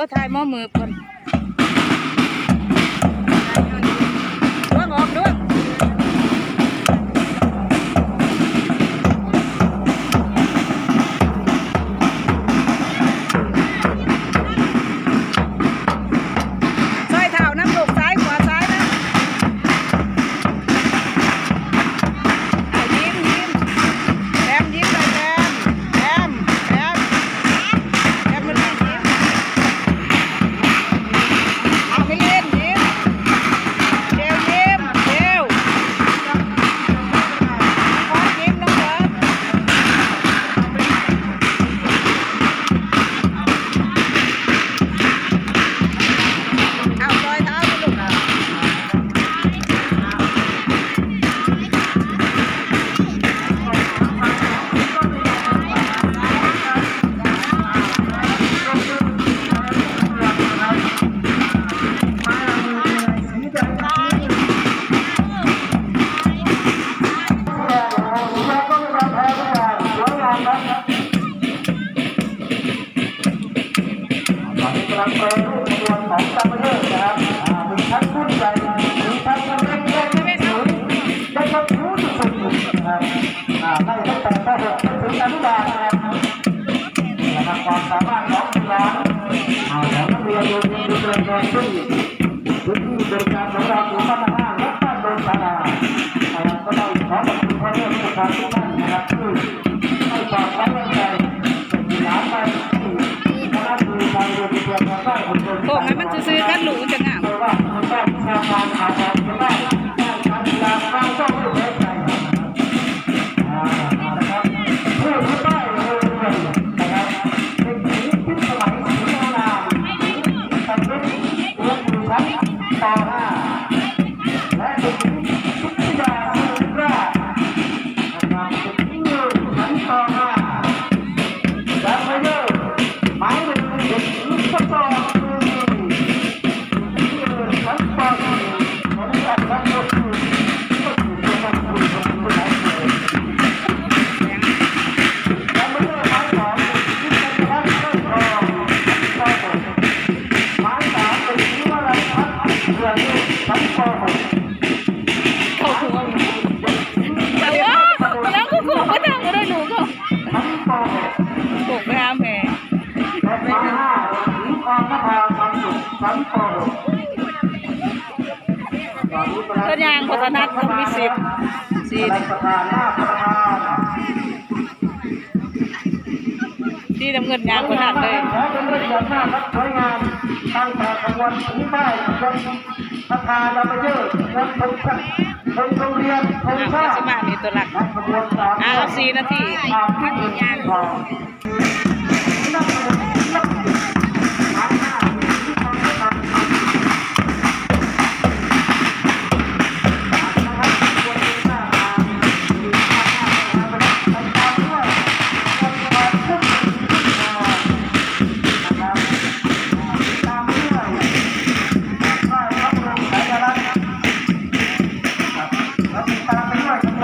อถ่ายหม้อมือก่อน ความสามารถของน้องเอาของนักเรียนโรงเรียนดูแลแดงซึ่พื้นที่บริการของเราอยู่บ้านห้างและบ้านโดนศาลาอ่าก็ต้องขอขอบคุณพ่อแม่ผู้ปกครองทุกท่านนะครับที่ โป่งให้มันซื้อๆกันหรูจะงาม เข้าหัวแต่ว่าแล้วก็ขู่ก็ทำก็ได้หนูก็ชั้นป .6 โป่งไปหาแม่และหมายห้าหญิงออมนภาความสุขชั้นก็ยางพัฒนัดต้องมีสิบสี่ประธานหน้าประธานที่น้ำเงินยางพัฒนัดเลยขอเป็นระเบียบหน้าครับสวยงามตั้งแต่ขบวนถึงป้ายวันประธานเราไปเยอะวันพงศ์พงศ์โรงเรียนพงอะศ์ชาก็ติสมานี่ตัวหลักและขบวนสามอะเอาสี่นาทีทางที่หนึ่ง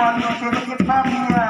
mami, sedikit mami ya.